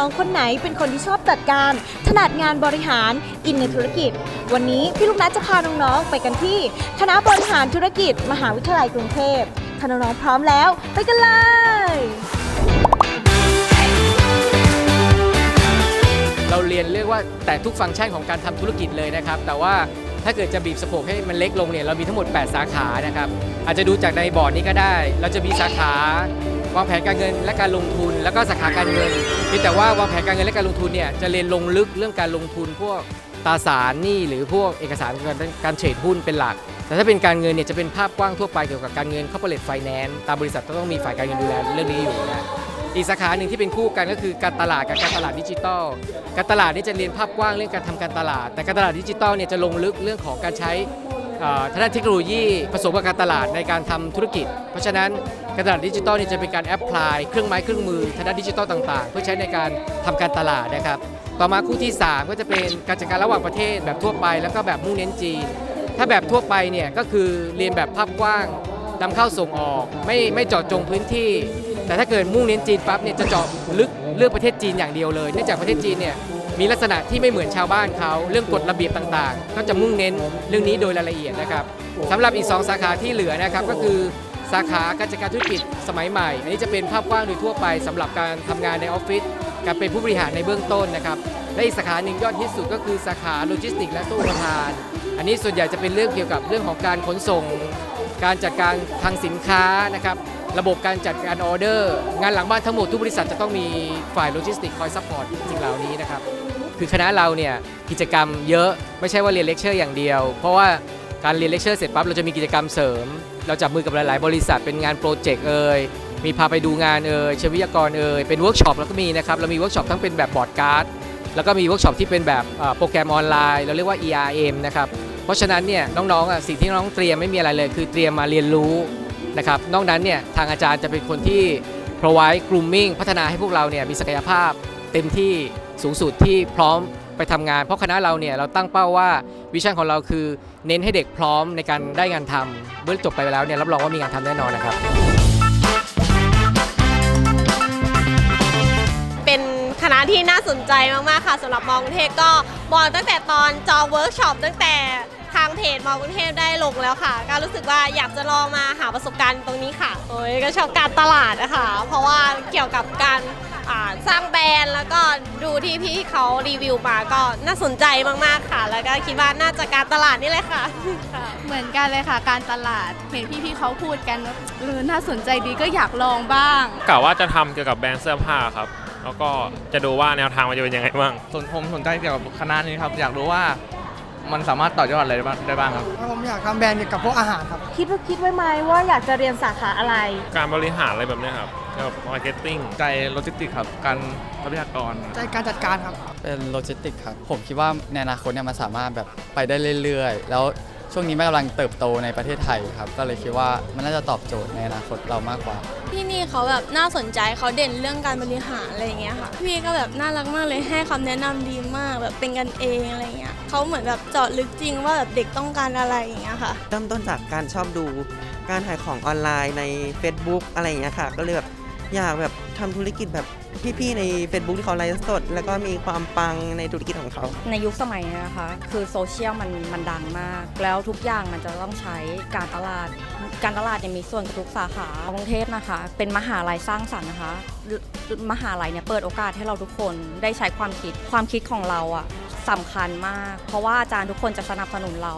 น้องคนไหนเป็นคนที่ชอบจัดการ ถนัดงานบริหารอินในธุรกิจ วันนี้พี่ลูกนัดจะพาน้องๆไปกันที่ คณะบริหารธุรกิจ มหาวิทยาลัยกรุงเทพถ้าน้องๆพร้อมแล้ว ไปกันเลยเราเรียนเรียกว่าแต่ทุกฟังก์ชันของการทำธุรกิจเลยนะครับ แต่ว่าถ้าเกิดจะบีบสโคปให้มันเล็กลงเนี่ยเรามีทั้งหมด 8 สาขานะครับ อาจจะดูจากในบอร์ดนี้ก็ได้ เราจะมีสาขา วางแผนการเงินและการลงทุน แล้วก็สาขาการเงินเพีแต่ว่าวางแผนการเงินและการลงทุนเนี่ยจะเรียนลงลึกเรื่องการลงทุนพวกตราสารหนี้หรือพวกเอกสารการเทรดหุ้นเป็นหลัก แต่ถ้าเป็นการเงินเนี่ยจะเป็นภาพกว้างทั่วไปเกี่ยวกับการเงิน corporate finance ตามบริษัทก็ต้องมีฝ่ายการเงินดูแลเรื่องนี้อยู่นะอีกสาขาหนึ่งที่เป็นคู่กันก็คือการตลาดกับการตลาดดิจิทัลการตลาดนี่จะเรียนภาพกว้างเรื่องการทำการตลาด แต่การตลาดดิจิทัลเนี่ยจะลงลึกเรื่องของการใช้ ทางด้านเทคโนโลยีผสมกับการตลาดในการทำธุรกิจ เพราะฉะนั้นการตลาดดิจิทัลนี่จะเป็นการแอพพลายเครื่องไม้เครื่องมือทางด้านดิจิทัลต่างๆ เพื่อใช้ในการทำการตลาดนะครับ ต่อมาคู่ที่ 3 ก็จะเป็นการจัดการระหว่างประเทศแบบทั่วไป แล้วก็แบบมุ่งเน้นจีน ถ้าแบบทั่วไปเนี่ยก็คือเรียนแบบภาพกว้างนำเข้าส่งออก ไม่ไม่เจาะจงพื้นที่ แต่ถ้าเกิดมุ่งเน้นจีนปั๊บเนี่ยจะเจาะลึกเลือกประเทศจีนอย่างเดียวเลยเนื่องจากประเทศจีนเนี่ย มีลักษณะที่ไม่เหมือนชาวบ้านเขาเรื่องกฎระเบียบต่างๆ ก็จะมุ่งเน้นเรื่องนี้โดยรายละเอียดนะครับสำหรับอีก 2 สาขาที่เหลือนะครับก็คือสาขาการจัดการธุรกิจสมัยใหม่ อันนี้จะเป็นภาพกว้างโดยทั่วไปสำหรับการทำงานในออฟฟิศการเป็นผู้บริหารในเบื้องต้นนะครับและอีกสาขาหนึ่งยอดฮิตสุดก็คือสาขาโลจิสติกส์และตู้ประทาน อันนี้ส่วนใหญ่จะเป็นเรื่องเกี่ยวกับเรื่องของการขนส่ง การจัดการทางสินค้านะครับระบบการจัดการออเดอร์ งานหลังบ้านทั้งหมดทุกบริษัทจะต้องมีฝ่ายโลจิสติกคอยซัพพอร์ตสิ่งเหล่านี้นะครับ คือคณะเราเนี่ยกิจกรรมเยอะไม่ใช่ว่าเรียนเลคเชอร์อย่างเดียว เพราะว่าการเรียนเลคเชอร์เสร็จปั๊บเราจะมีกิจกรรมเสริม เราจับมือกับหลาย ๆ บริษัทเป็นงานโปรเจกต์เอ่ยมีพาไปดูงานเอ่ยเชิญวิทยากรเอ่ยเป็นเวิร์กช็อปแล้วก็มีนะครับเรามีเวิร์กช็อปทั้งเป็นแบบบอร์ดการ์ดแล้วก็มีเวิร์กช็อปที่เป็นแบบโปรแกรมออนไลน์ เราเรียกว่า ERM นะครับเพราะฉะนั้นเนี่ยน้องๆสิ่งที่น้องเตรียมไม่มีอะไรเลย คือเตรียมมาเรียนรู้นะครับนอกนั้นเนี่ยทางอาจารย์จะเป็นคนที่ provide grooming พัฒนาให้พวกเราเนี่ยมีศักยภาพเต็มที่ สูงสุดที่พร้อมไปทำงาน เพราะคณะเราเนี่ยเราตั้งเป้าว่าวิชั่นของเราคือ เน้นให้เด็กพร้อมในการได้งานทำเมื่อจบไปแล้วเนี่ยรับรองว่ามีงานทำแน่นอนนะครับ เป็นคณะที่น่าสนใจมากๆค่ะสำหรับมองเทศก็บอกตั้งแต่ตอนจองเวิร์กช็อปตั้งแต่างเพจมอกรุงเทพได้ลงแล้วค่ะ ก็รู้สึกว่าอยากจะลองมาหาประสบการณ์ตรงนี้ค่ะโอ้ยก็ชอบการตลาดนะคะ เพราะว่าเกี่ยวกับการอ่าสร้างแบรนด์แล้วก็ดูที่พี่เขารีวิวมาก็น่าสนใจมากๆค่ะ แล้วก็คิดว่าน่าจะการตลาดนี่เลยค่ะ เหมือนกันเลยค่ะ การตลาดเห็นพี่ๆเขาพูดกันว่าเออน่าสนใจดีก็อยากลองบ้างกะว่าจะทำเกี่ยวกับแบรนด์เสื้อผ้าครับ แล้วก็จะดูว่าแนวทางมันจะเป็นยังไงบ้างสนผมสนใจเกี่ยวกับคณะนี้ครับ อยากรู้ว่า มันสามารถต่อยอดอะไรได้บ้างได้บ้างครับ ผมอยากทำแบรนด์เกี่ยวกับพวกอาหารครับ คิดว่าคิดไว้ไหมว่าอยากจะเรียนสาขาอะไร การบริหารอะไรแบบเนี้ยครับเกี่ยวกับมาร์เก็ตติ้ง ใจโลจิสติกส์ครับ การทรัพยากร ใจการจัดการครับ เป็นโลจิสติกส์ครับ ผมคิดว่าในอนาคตเนี่ยมันสามารถแบบไปได้เรื่อยๆ แล้ว ช่วงนี้มันกำลังเติบโตในประเทศไทยครับ ก็เลยคิดว่ามันน่าจะตอบโจทย์ในอนาคตเรามากกว่าที่นี่เขาแบบน่าสนใจเขาเด่นเรื่องการบริหารอะไรอย่างเงี้ยค่ะ พี่ก็แบบน่ารักมากเลยให้คำแนะนำดีมากแบบเป็นกันเองอะไรเงี้ยเขาเหมือนแบบเจาะลึกจริงว่าแบบเด็กต้องการอะไรอย่างเงี้ยค่ะ เริ่มต้นจากการชอบดู การขายของออนไลน์ใน Facebook อะไรอย่างเงี้ยค่ะ ก็เลยแบบ อยากแบบทำธุรกิจแบบพี่ๆใน Facebook ที่เขาไลฟ์สด แล้วก็มีความปังในธุรกิจของเขา ในยุคสมัยนี้นะคะ คือโซเชียลมันมันดังมาก แล้วทุกอย่างมันจะต้องใช้การตลาด การตลาดเนี่ยมีส่วนกับทุกสาขากรุงเทพนะคะ เป็นมหาลัยสร้างสรรค์นะคะ มหาลัยเนี่ยเปิดโอกาสให้เราทุกคนได้ใช้ความคิดความคิดของเราอะ สำคัญมาก เพราะว่าอาจารย์ทุกคนจะสนับสนุนเรา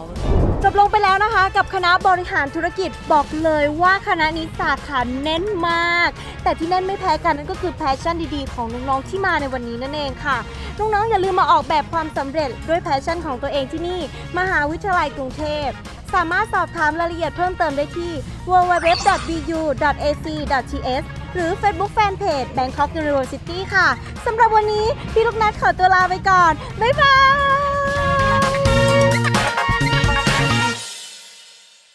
จบลงไปแล้วนะคะ กับคณะบริหารธุรกิจบอกเลยว่าคณะนี้สาขาเน้นมาก แต่ที่แน่นไม่แพ้กันนั่นก็คือแพชชั่นดีๆ ของน้องๆที่มาในวันนี้นั่นเองค่ะ น้องๆอย่าลืมมาออกแบบความสำเร็จด้วยแพชชั่นของตัวเองที่นี่ มหาวิทยาลัยกรุงเทพ สามารถสอบถามรายละเอียดเพิ่มเติมได้ที่ www.bu.ac.th หรือ Facebook Fanpage Bangkok University ค่ะสำหรับวันนี้พี่ลูกนัดขอตัวลาไปก่อน บ๊ายบาย